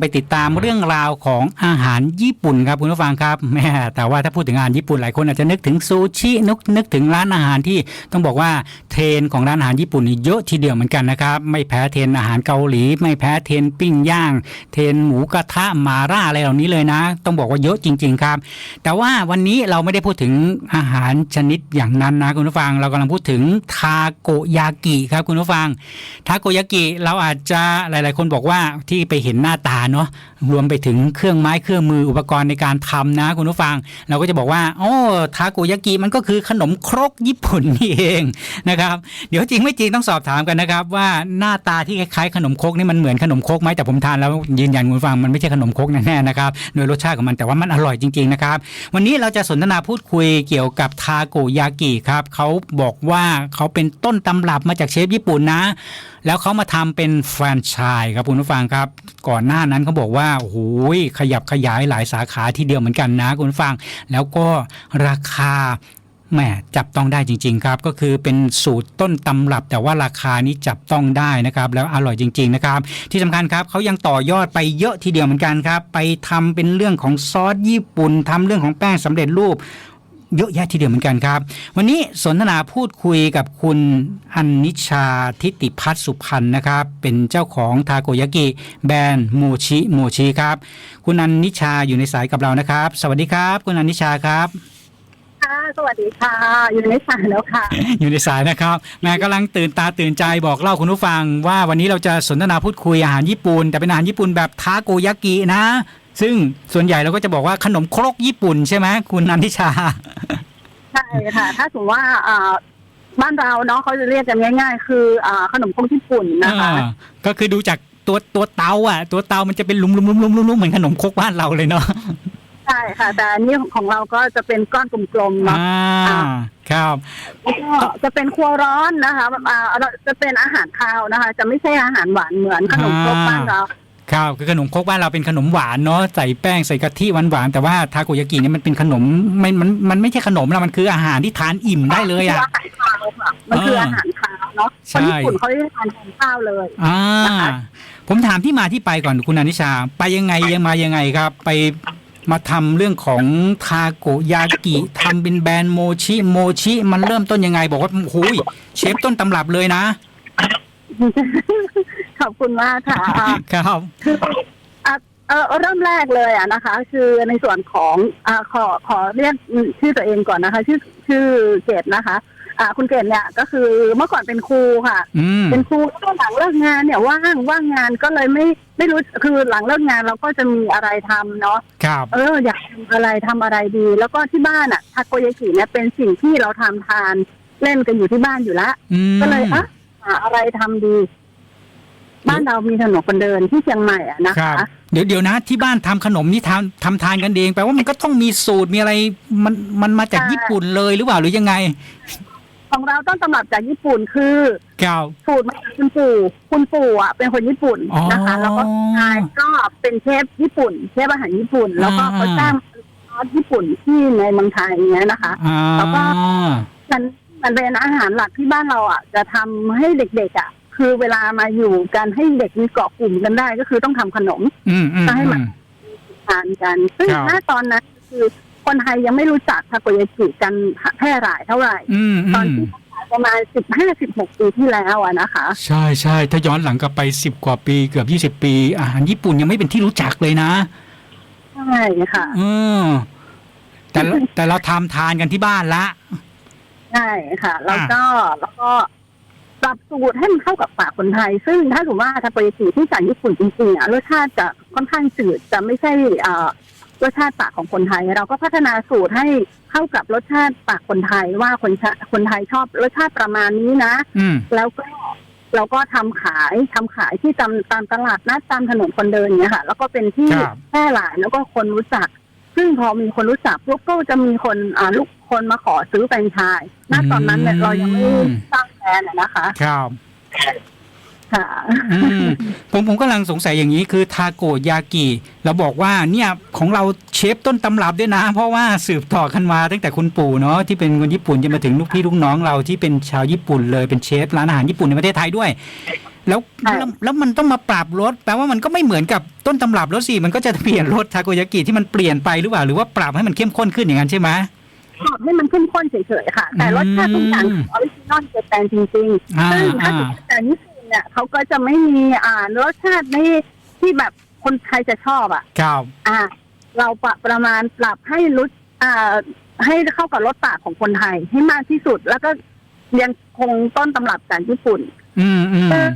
ไปติดตามเรื่องราวของอาหารญี่ปุ่นครับคุณผู้ฟังครับแม่แต่ว่าถ้าพูดถึงอาหารญี่ปุ่นหลายคนอาจจะนึกถึงซูชินึกนึกถึงร้านอาหารที่ต้องบอกว่าเทรนด์ของร้านอาหารญี่ปุ่นนี่เยอะทีเดียวเหมือนกันนะครับไม่แพ้เทรนด์อาหารเกาหลี ไม่แพ้เทรนด์ปิ้งย่าง เทรนด์หมูกระทะหมาล่าอะไรเหล่านี้เลยนะ ต้องบอกว่าเยอะจริง ๆครับ แต่ว่าวันนี้เราไม่ได้พูดถึงอาหารชนิดอย่างนั้นนะคุณผู้ฟังเรากำลังพูดถึงทาโกยากิครับคุณผู้ฟังทาโกยากิเราอาจจะหลาย ๆ คนบอกว่าที่ไปเห็นหน้าตาเนาะ รวมไปถึงเครื่องไม้เครื่องมืออุปกรณ์ในการทำนะคุณผู้ฟัง เราก็จะบอกว่าโอ้ทาโกยากิมันก็คือขนมครกญี่ปุ่นนี่เองนะครับ เดี๋ยวจริงไม่จริงต้องสอบถามกันนะครับ ว่าหน้าตาที่คล้ายๆขนมครกนี่มันเหมือนขนมครกไหมแต่ผมทานแล้วยืนยันคุณผู้ฟังมันไม่ใช่ขนมครกแน่ๆนะครับโดยรสชาติของมันแต่ว่ามันอร่อยจริงๆนะครับ วันนี้เราจะสนทนาพูดคุยเกี่ยวกับทาโกยากิครับเขาบอกว่าเขาเป็นต้นตำรับมาจากเชฟญี่ปุ่นนะ แล้วเขามาทำเป็นแฟรนไชส์ครับคุณผู้ฟังครับ ก่อนหน้านั้นเขาบอกว่าโอ้โหขยับขยายหลายสาขาทีเดียวเหมือนกันนะ คุณฟัง แล้วก็ราคาแหมจับต้องได้จริง ๆ ครับ ก็คือเป็นสูตรต้นตำรับ แต่ว่าราคานี้จับต้องได้นะครับ แล้วอร่อยจริง ๆ นะครับ ที่สำคัญครับเขายังต่อยอดไปเยอะทีเดียวเหมือนกันครับ ไปทำเป็นเรื่องของซอสญี่ปุ่นทำเรื่องของแป้งสำเร็จรูป เยอะแยะทีเดียวเหมือนกันครับ วันนี้สนทนาพูดคุยกับคุณอันนิชาทิติพัฒน์สุพันธ์นะครับ เป็นเจ้าของทาโกยากิแบรนด์โมชิโมชิครับ คุณอันนิชาอยู่ในสายกับเรานะครับ สวัสดีครับ คุณอันนิชาครับค่ะสวัสดีค่ะ อยู่ในสายแล้วค่ะ อยู่ในสายนะครับแม่กำลังตื่นตาตื่นใจบอกเล่าคุณผู้ฟัง ว่าวันนี้เราจะสนทนาพูดคุยอาหารญี่ปุ่น แต่เป็นอาหารญี่ปุ่นแบบทาโกยากินะ ซึ่งส่วนใหญ่เราก็จะบอกว่าขนมครกญี่ปุ่นใช่ไหมคุณอันนิชา ใช่ค่ะ ถ้าสมมติว่าอ่าบ้านเราเนาะเขาจะเรียกกันง่าย ๆ คืออ่าขนมครกญี่ปุ่นนะคะอ่าก็คือดูจากตัวตัวเตาอะ ตัวเตามันจะเป็นหลุมๆๆๆๆเหมือนขนมครกบ้านเราเลยเนาะใช่ค่ะ แต่อันนี้ของเราก็จะเป็นก้อนกลมๆเนาะอ่าครับแล้วก็จะเป็นครัวร้อนนะคะอ่าจะเป็นอาหารคาวนะคะ จะไม่ใช่อาหารหวานเหมือนขนมครกบ้านเรา ครับคือขนมครกบ้านเราเป็นขนมหวานเนาะใส่แป้งใส่กะทิหวานๆแต่ว่าทาโกยากิเนี่ยมันเป็นขนมไม่มันมันไม่ใช่ขนมนะมันคืออาหารที่ทานอิ่มได้เลยอะ มันคืออาหารคาวค่ะมันคืออาหารคาวเนาะใช่คนญี่ปุ่นเขาจะทานแทนข้าวเลย อ่านะคะผมถามที่มาที่ไปก่อนคุณอนิชา ไปยังไงยังมายังไงครับ ไปมาทำเรื่องของทาโกยากิทำเป็นแบรนด์โมชิโมชิ มันเริ่มต้นยังไง บอกว่าโอ้ยเชฟต้นตำรับเลยนะ ขอบคุณมากค่ะอ่าครับ คืออะเออเริ่มแรกเลยอะนะคะ คือในส่วนของอ่าขอขอเรียกชื่อตัวเองก่อนนะคะ ชื่อชื่อเกดนะคะ อ่า คุณเกดเนี่ยก็คือเมื่อก่อนเป็นครูค่ะอืมเป็นครูแล้วก็หลังเลิกงานเนี่ยว่างว่างงานก็เลยไม่ไม่รู้คือหลังเลิกงานเราก็จะมีอะไรทำเนาะครับเอออยากทำอะไรทำอะไรดี แล้วก็ที่บ้านอะทาโกยากิเนี่ยเป็นสิ่งที่เราทำทานเล่นกันอยู่ที่บ้านอยู่แล้วอืมก็เลยอะหาอะไรทำดี บ้านเรามีถนนคนเดินที่เชียงใหม่อะนะครัคะ บเดี๋ยวเดี๋ยวนะที่บ้านทำขนมนี่ทำทำทานกันเองแปลว่ามันก็ต้องมีสูตรมีอะไรมันมันมาจากใช่ญี่ปุ่นเลยหรือเปล่าหรือยังไงของเราต้นตำรับจากญี่ปุ่นคือครับ สูตรมาจากคุณปู่คุณปู่อะเป็นคนญี่ปุ่นนะคะอ๋อแล้วก็นายก็เป็นเชฟญี่ปุ่นเชฟอาหารญี่ปุ่น แล้วก็อ่า เขาจ้างซอสญี่ปุ่นที่ในเมืองไทยอย่างเงี้ยนะคะ อ่าแล้วก็มันมันเป็นอาหารหลักที่บ้านเราอะ จะทำให้เด็กๆอะ คือเวลามาอยู่กันให้เด็กมีเกาะกลุ่มกันได้ ก็คือต้องทำขนมอืมอืมก็ให้มันทานกัน ซึ่งครับถ้าตอนนั้นคือคนไทยยังไม่รู้จักทาโกยากิกันแพร่หลายเท่าไหร่อืมตอนอืมที่ประมาณสิบห้าสิบหกปีที่แล้วอะนะคะ ใช่ใช่ถ้าย้อนหลังกลับไปสิบกว่าปีเกือบยี่สิบปี อาหารญี่ปุ่นยังไม่เป็นที่รู้จักเลยนะใช่ค่ะเออแต่ละแต่เราทำทานกันที่บ้านละใช่ค่ะ แล้วก็แล้วก็ ปรับสูตรให้มันเข้ากับปากคนไทย ซึ่งถ้าสมมติว่าทาโกยากิที่จากญี่ปุ่นจริงๆอะรสชาติจะค่อนข้างจืดจะไม่ใช่อ่ารสชาติปากของคนไทย เราก็พัฒนาสูตรให้เข้ากับรสชาติปากคนไทยว่าคนชะคนไทยชอบรสชาติประมาณนี้นะ อืม แล้วก็เราก็ทำขายทำขายที่ตามตามตลาดนัดตามถนนคนเดินเนี่ยค่ะ แล้วก็เป็นที่ครับ แพร่หลายแล้วก็คนรู้จัก ซึ่งพอมีคนรู้จักปุ๊บก็จะมีคนอ่าลูกคนมาขอซื้อแฟรนไชส์ณตอนนั้นเนี่ยเรายังไม่สร้างแบรนด์อะนะคะครับค่ะอืมผมผมกำลังสงสัยอย่างนี้คือทาโกยากิเราบอกว่าเนี่ยของเราเชฟต้นตำรับด้วยนะ เพราะว่าสืบต่อกันมาตั้งแต่คุณปู่เนาะที่เป็นคนญี่ปุ่นจะมาถึงลูกพี่ลูกน้องเราที่เป็นชาวญี่ปุ่นเลยเป็นเชฟร้านอาหารญี่ปุ่นในประเทศไทยด้วย แล้วใช่แล้วแล้วมันต้องมาปรับรสแปลว่ามันก็ไม่เหมือนกับต้นตำรับรสสิมันก็จะเปลี่ยนรสทาโกยากิที่มันเปลี่ยนไปหรือเปล่าหรือว่าปรับให้มันเข้มข้นขึ้นอย่างนั้นใช่ไหมชอบให้มันเข้มข้นเฉยๆค่ะ แต่รสชาติทุกอย่างอืมออริจินอลเจแปนจริงอ่าๆซึ่งถ้าอ่าเป็นแต่ญี่ปุ่นเนี่ยเขาก็จะไม่มีอ่ารสชาติไม่ที่แบบคนไทยจะชอบอะครับอ่า เราปรับประมาณปรับให้รู้อ่าให้เข้ากับรสปากของคนไทยให้มากที่สุดแล้วก็ยังคงต้นตำรับจากญี่ปุ่น อืมอืมเออ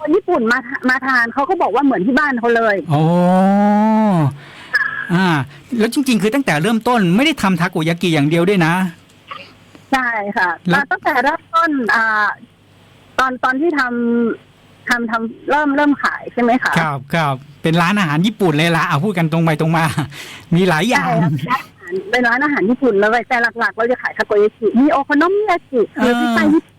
คนญี่ปุ่นมามาทานเขาก็บอกว่าเหมือนที่บ้านเขาเลยโอ้อ่า แล้วจริง ๆ คือตั้งแต่เริ่มต้นไม่ได้ทำทาโกยากิอย่างเดียวด้วยนะใช่ค่ะแล้วมาตั้งแต่เริ่มต้นอ่าตอนตอนที่ทำทำทำเริ่มเริ่มขายใช่ไหมคะครับครับเป็นร้านอาหารญี่ปุ่นเลยละเอาพูดกันตรงไปตรงมา มีหลายอย่าใช่งครับเป็นร้านอาหารญี่ปุ่นเลยแต่หลักๆเราจะขายทาโกยากิมีโอโคโนมิยากิคือที่ใต้ญี่ปุ่น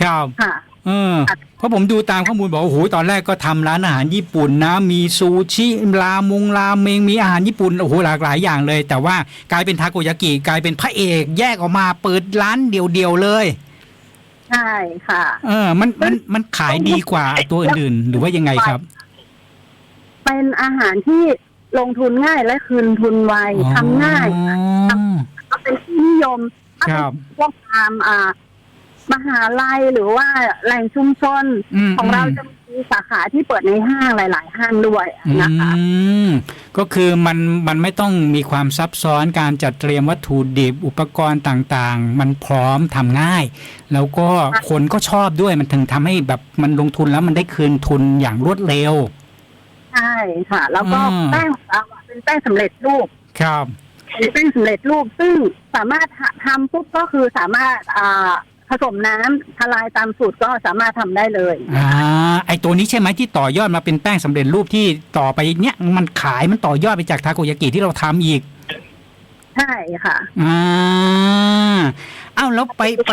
ครับค่ะ เออครับเพราะผมดูตามข้อมูลบอกว่าโอ้โหตอนแรกก็ทำร้านอาหารญี่ปุ่นนะ มีซูชิรามงราเมงมีอาหารญี่ปุ่นโอ้โหหลากหลายอย่างเลย แต่ว่ากลายเป็นทาโกยากิกลายเป็นพระเอกแยกออกมาเปิดร้านเดียวๆเลยใช่ค่ะ เออ มันมันมันขายดีกว่าตัวอื่นๆหรือว่ายังไงครับ เป็นอาหารที่ลงทุนง่ายและคืนทุนไวทำง่ายอ๋อก็เป็นที่นิยมถ้าครัเป็บนพวกตามอ่า มหาลัยหรือว่าแหล่งชุมชนมของเราจะมีสาขาที่เปิดในห้างหลาย ๆ ห้างด้วยนะคะ อืมก็คือมันมันไม่ต้องมีความซับซ้อนการจัดเตรียมวัตถุดิบอุปกรณ์ต่างๆ มันพร้อมทำง่าย แล้วก็คนก็ชอบด้วยมันถึงทำให้แบบมันลงทุนแล้วมันได้คืนทุนอย่างรวดเร็ว ใช่ค่ะ แล้วก็อืม แป้งของเราอะเป็นแป้งสำเร็จรูปครับ เป็นแป้งสำเร็จรูปซึ่งสามารถทำปุ๊บก็คือสามารถอ่า ผสมน้ำทลายตามสูตรก็สามารถทำได้เลย อ่าไอตัวนี้ใช่ไหมที่ต่อยอดมาเป็นแป้งสำเร็จรูปที่ต่อไปเนี่ยมันขายมันต่อยอดไปจากทาโกยากิที่เราทำอีกใช่ค่ะ อ่าอ้าวแล้วไปไป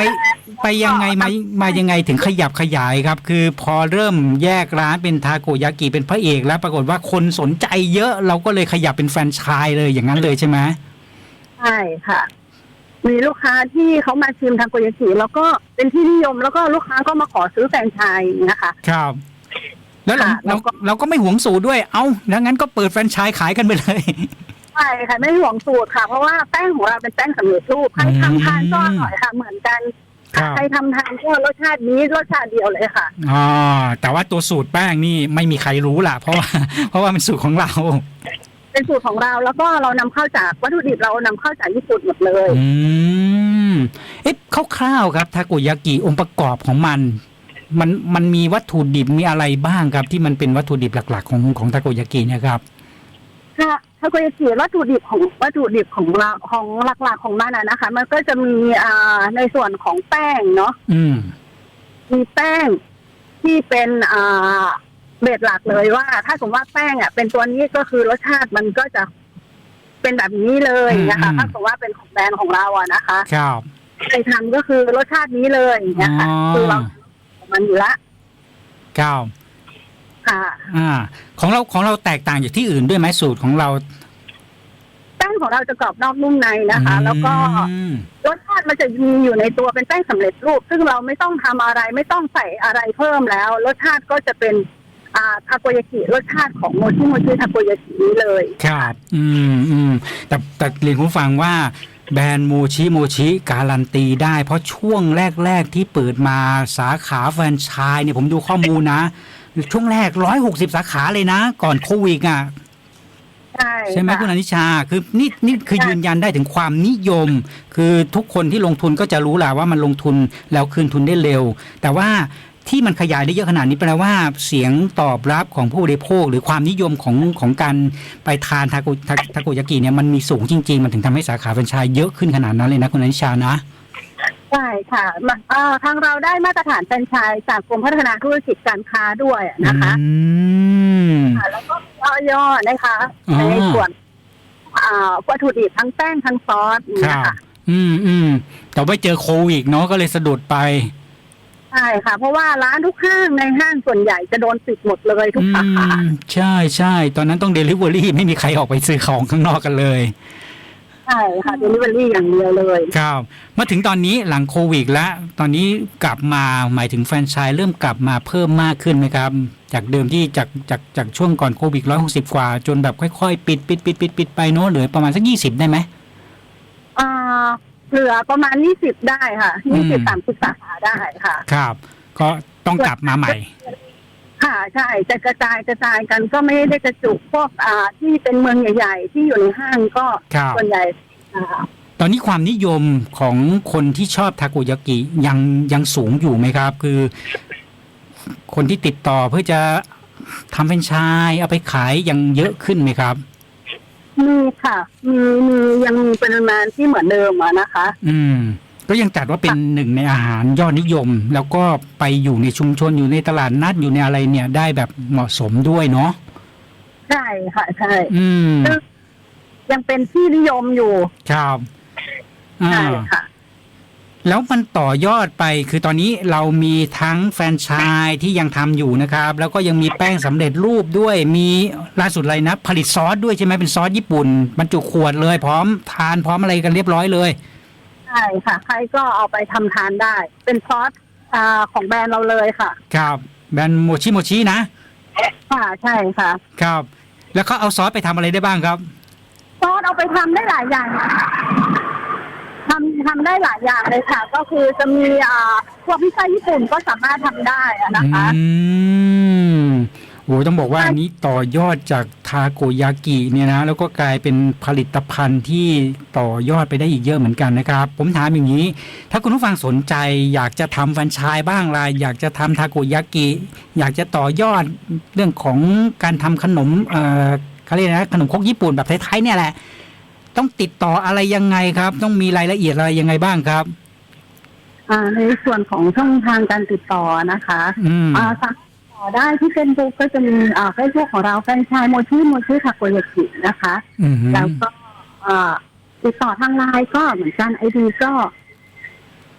ไปยังไงมามายังไงถึงขยับขยายครับ คือพอเริ่มแยกร้านเป็นทาโกยากิเป็นพระเอกแล้วปรากฏว่าคนสนใจเยอะเราก็เลยขยับเป็นแฟรนไชส์เลยอย่างนั้นเลยใช่ไหม ใช่ค่ะ มีลูกค้าที่เขามาชิมทางโกยากิแล้วก็เป็นที่นิยมแล้วก็ลูกค้าก็มาขอซื้อแฟรนไชส์นะคะครับ แล้วเราค่ะแล้เราวก็ เราก็ไม่หวงสูตรด้วย เอ้าดังนั้นก็เปิดแฟรนไชส์ขายกันไปเลย ใช่ค่ะไม่ห่วงสูตรค่ะ เพราะว่าแป้งของเราเป็นแป้งสำเร็จรูปใครทำทานก็อร่อยค่ะ เหมือนกันครับ ใครทำทานก็รสชาตินี้รสชาติเดียวเลยค่ะ อ๋อแต่ว่าตัวสูตรแป้งนี่ไม่มีใครรู้ล่ะ เพราะว่า เพราะว่าเป็นสูตรของเรา เป็นสูตรของเราแล้วก็เรานำเข้าจากวัตถุดิบเรานำเข้าจากญี่ปุ่นหมดเลย อืมเอ๊ะคร่าวๆครับทาโกยากิองค์ประกอบของมัน มันมันมีวัตถุดิบมีอะไรบ้างครับ ที่มันเป็นวัตถุดิบหลัก ๆ ของของทาโกยากิเนี่ยครับค่ะทาโกยากิวัตถุดิบของวัตถุดิบของเราของหลักๆของมันอะนะคะ มันก็จะมีอ่าในส่วนของแป้งเนาะอืม มีแป้งที่เป็นอ่า เบสหลักเลยว่า ถ้าสมมติว่าแป้งอะเป็นตัวนี้ก็คือรสชาติมันก็จะเป็นแบบนี้เลยนะคะ อืม ถ้าสมมติว่าเป็นของแบรนด์ของเราอะนะคะครับ ใครทำก็คือรสชาตินี้เลยนะคะอ๋อ คือเราของมันอยู่ละครับค่ะ อ่า ของเราของเราแตกต่างจากที่อื่นด้วยไหมสูตรของเราแป้งของเราจะกรอบนอกนุ่มในนะคะ แล้วก็อืมรสชาติมันจะมีอยู่ในตัวเป็นแป้งสำเร็จรูป ซึ่งเราไม่ต้องทำอะไรไม่ต้องใส่อะไรเพิ่มแล้ว รสชาติก็จะเป็น อ่าทาโกยากิรสชาติของโมชิโมชิทาโกยากินี้เลยครับ อืมอืมแต่แต่เรียนคุณผู้ฟังว่าแบรนด์โมชิโมชิการันตีได้ เพราะช่วงแรก ๆ ที่เปิดมาสาขาแฟรนไชส์เนี่ยผมดูข้อมูลนะ ช่วงแรก160สาขาเลยนะ ก่อนโควิดอะใช่ใช่ไหมค่ะคุณอนิชาคือนี่นี่คือใช่ยืนยันได้ถึงความนิยม คือทุกคนที่ลงทุนก็จะรู้แหละว่ามันลงทุนแล้วคืนทุนได้เร็ว แต่ว่า ที่มันขยายได้เยอะขนาดนี้แปลว่าเสียงตอบรับของผู้บริโภค หรือความนิยมของของการไปทานทาโกทาทาโกยากิเนี่ยมันมีสูงจริง ๆ มันถึงทำให้สาขาแฟรนไชส์เยอะขึ้นขนาดนั้นเลยนะคุณอนิชานะใช่ค่ะมาเอ่อทางเราได้มาตรฐานแฟรนไชส์จากกรมพัฒนาธุรกิจการค้าด้วยนะคะอืมค่ะแล้วก็มีออยนะคะอ๋อในส่วนอ่าวัตถุดิบทั้งแป้งทั้งซอสคนะรับคะอืมอืมแต่ว่าเจอโควิดเนาะก็เลยสะดุดไป ใช่ค่ะ เพราะว่าร้านทุกห้างในห้างส่วนใหญ่จะโดนปิดหมดเลยทุกสาขาอืมใช่ใช่ตอนนั้นต้องเดลิเวอรี่ไม่มีใครออกไปซื้อของข้างนอกกันเลยใช่ช่ค่ะเดลิเวอรี่อย่างเดียวเลย ครับมาถึงตอนนี้หลังโควิดแล้ว ตอนนี้กลับมาหมายถึงแฟรนไชส์เริ่มกลับมาเพิ่มมากขึ้นไหมครับ จากเดิมที่จากจากจากช่วงก่อนโควิดร้อยหกสิบกว่า จนแบบค่อยๆ ปิดปิดปิดปิดปิดไปเนอะเหลือประมาณสักยี่สิบได้ไหมอ่า เหลือประมาณยี่สิบได้ค่ะยี่สิบสามสิบสาขาได้ค่ะ ครับ ก็ต้องกลับมาใหม่ ค่ะใช่จะกระจายกระจายกันก็ไม่ได้กระจุกพวกอ่าที่เป็นเมืองใหญ่ๆ ที่อยู่ในห้างก็ครับส่วนใหญ่อ่า ตอนนี้ความนิยมของคนที่ชอบทาโกยากิยังยังสูงอยู่ไหมครับ คือ คนที่ติดต่อเพื่อจะทำเป็นไชายเอาไปขายยังเยอะขึ้นไหมครับ มีค่ะ มีมียังมีปริมาณที่เหมือนเดิมอะนะคะ อืม ก็ยังจัดว่าเป็นหนึ่งในอาหารยอดนิยม แล้วก็ไปอยู่ในชุมชนอยู่ในตลาดนัดอยู่ในอะไรเนี่ยได้แบบเหมาะสมด้วยเนาะใช่ค่ะใช่อืมยังเป็นที่นิยมอยู่ ครับอ่า ใช่ค่ะ แล้วมันต่อยอดไปคือตอนนี้เรามีทั้งแฟรนไชส์ที่ยังทำอยู่นะครับ แล้วก็ยังมีแป้งสำเร็จรูปด้วยมีล่าสุดอะไรนะ ผลิตซอสด้วยใช่ไหมเป็นซอสญี่ปุ่นบรรจุขวดเลยพร้อมทานพร้อมอะไรกันเรียบร้อยเลยใช่ค่ะ ใครก็เอาไปทำทานได้ เป็นซอสอ่าของแบรนด์เราเลยค่ะ ครับ แบรนด์โมชิโมชินะค่ะใช่ค่ะ ครับ แล้วเขาเอาซอสไปทำอะไรได้บ้างครับ ซอสเอาไปทำได้หลายอย่าง ทำทำได้หลายอย่างเลยค่ะ ก็คือจะมีอ่าพวกพิซซ่าญี่ปุ่นก็สามารถทำได้อะนะคะ อืมโอ้ต้องบอกว่าอันนี้ต่อยอดจากทาโกยากิเนี่ยนะ แล้วก็กลายเป็นผลิตภัณฑ์ที่ต่อยอดไปได้อีกเยอะเหมือนกันนะครับ ผมถามอย่างนี้ ถ้าคุณผู้ฟังสนใจ อยากจะทำแฟรนไชส์บ้างล่ะอยากจะทำทาโกยากิ อยากจะต่อยอดเรื่องของการทำขนมเอ่อเขาเรียกนะขนมครกญี่ปุ่นแบบไทยๆเนี่ยแหละ ต้องติดต่ออะไรยังไงครับ ต้องมีรายละเอียดอะไรยังไงบ้างครับ อ่า ในส่วนของช่องทางการติดต่อนะคะอืมอ่าสามารถติดต่อได้ที่เฟซบุ๊กก็จะมีอ่าเฟซบุ๊กของเราแฟรนไชายโมชิโมชิทาโกยากินะคะ อืมแล้วก็อ่าติดต่อทางไลน์ก็เหมือนกันไอดีก็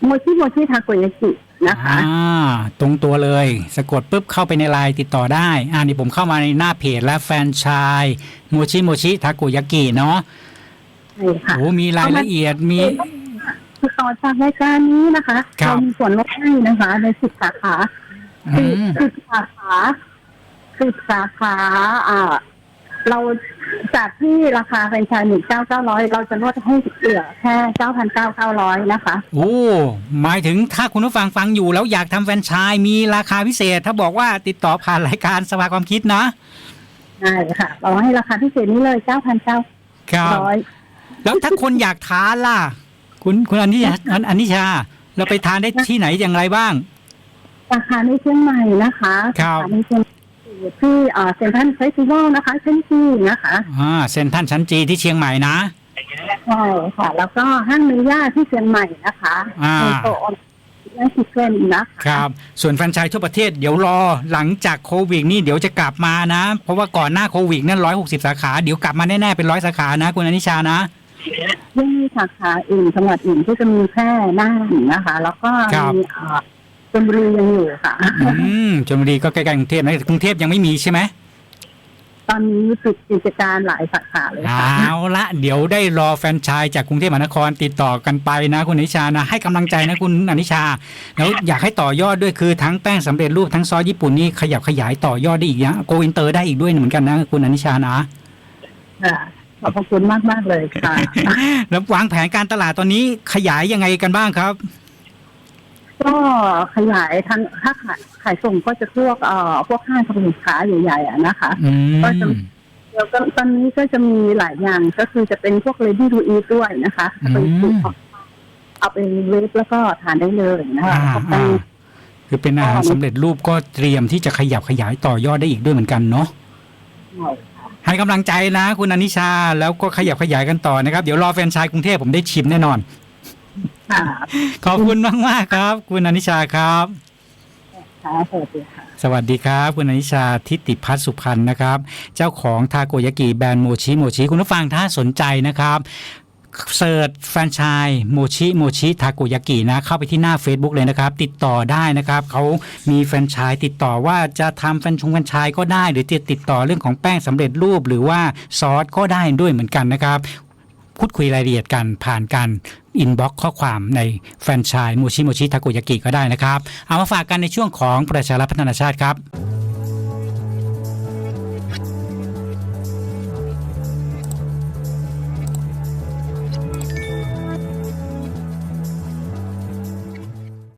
โมชิโมชิทาโกยากินะคะ อ่าตรงตัวเลย สะกดปุ๊บเข้าไปในไลน์ติดต่อได้ อ่านี่ผมเข้ามาในหน้าเพจและแฟนชายโมชิโมชิทาโกยากิเนาะ ใช่ค่ะโอ้มีรายละเอียดมีติดต่อจากรายการนี้นะคะครับ เรามีส่วนลดให้นะคะในสิบสาขาอืสิบมสิบสาขาสิบสาขาอ่า เราจากที่ราคาแฟรนไชส์หนึ่งเก้าเก้าร้อยเราจะลดให้เหลือแค่เก้าพันเก้าเก้าร้อยนะคะ โอ้หมายถึงถ้าคุณผู้ฟังฟังอยู่แล้วอยากทำแฟรนไชายมีราคาพิเศษ ถ้าบอกว่าติดต่อผ่านรายการสภาความคิดนะ ใช่ค่ะ เราให้ราคาพิเศษนี้เลยเก้าพันเก้าครับ ร้อย แล้วถ้าคนอยากทานล่ะ คุณคุณอนิชาอนิชา เราไปทานได้ที่ไหนอย่างไรบ้างราคาในเชียงใหม่นะคะครับสาขาในเชียงใหม่อยู่ที่อ่าเซ็นทรัลเฟสติวัลนะคะเช่นที่นะคะอ่าเซ็นทรัลชั้นจีที่เชียงใหม่นะ ใช่ค่ะ แล้วก็ห้างเมย่าที่เชียงใหม่นะคะอ่า ในโซนย่านซิเซนนะคะครับ ส่วนแฟรนไชส์ทั่วประเทศเดี๋ยวรอหลังจากโควิดนี่เดี๋ยวจะกลับมานะ เพราะว่าก่อนหน้าโควิดนั่นร้อยหกสิบสาขา เดี๋ยวกลับมาแน่ ๆ เป็นร้อยสาขานะ คุณอนิชานะ ยังมีสาขาอื่นจังหวัดอื่นที่จะมีแค่น่านนะคะ แล้วก็ครับมีอ่าชลบุรียังอยู่ค่ะอืมชลบุรีก็ใกล้ๆกรุงเทพนะแต่กรุงเทพยังไม่มีใช่ไหมตอนนี้ปิดกิจการหลายสาขาเลยค่ะเอาละเดี๋ยวได้รอแฟรนไชส์จากกรุงเทพมหานครติดต่อกันไปนะคุณอนิชานะให้กำลังใจนะคุณอนิชา แล้วอยากให้ต่อยอดด้วยคือทั้งแป้งสำเร็จรูปทั้งซอสญี่ปุ่นนี่ขยับขยายต่อยอดได้อีกนะโกอินเตอร์ได้อีกด้วยเหมือนกันนะคุณอนิชานะค่ะ ขอบพระคุณมากมากๆเลยค่ะ แล้ววางแผนการตลาดตอนนี้ขยายยังไงกันบ้างครับ ก็ขยายทางถ้าขายขายส่งก็จะพวกเอ่อพวกห้างสรรพสินค้าใหญ่ๆอะนะคะอืก็จะมเดี๋ยวก็ตอนนี้ก็จะมีหลายอย่างก็คือจะเป็นพวก ready to eat ด้วยนะคะเป็นอืมสูตรของเอาไปเวฟแล้วก็ทานได้เลยนะคะอ่าแล้วก็เป็อ่านคือเป็นอาหารสำเร็จรูปก็เตรียมที่จะขยับขยายต่อยอดได้อีกด้วยเหมือนกันเนาะ ให้กำลังใจนะคุณอนิชา แล้วก็ขยับขยายกันต่อนะครับ เดี๋ยวรอแฟรนไชายกรุงเทพผมได้ชิมแน่นอนค่ะขอบคุณมากมากๆครับ คุณอนิชาครับค่ะสวัสดีค่ะสวัสดีครับ คุณอนิชาทิติพัฒน์สุพรรณนะครับ เจ้าของทาโกยากิแบรนด์โมชิโมชิคุณผู้ฟังถ้าสนใจนะครับ เสิร์ชแฟรนไชส์โมชิโมชิทาโกยากินะ เข้าไปที่หน้า Facebook เลยนะครับ ติดต่อได้นะครับเขามีแฟรนไชส์ติดต่อว่าจะทำแฟรนชงแฟรนไชส์ก็ได้ หรือจะติดต่อเรื่องของแป้งสำเร็จรูปหรือว่าซอสก็ได้ด้วยเหมือนกันนะครับพูดคุยรายละเอียดกันผ่านการอินบ็อกข้อความในแฟรนไชส์โมชิโมชิทาโกยากิก็ได้นะครับ เอามาฝากกันในช่วงของประชารัฐพัฒนาชาติครับ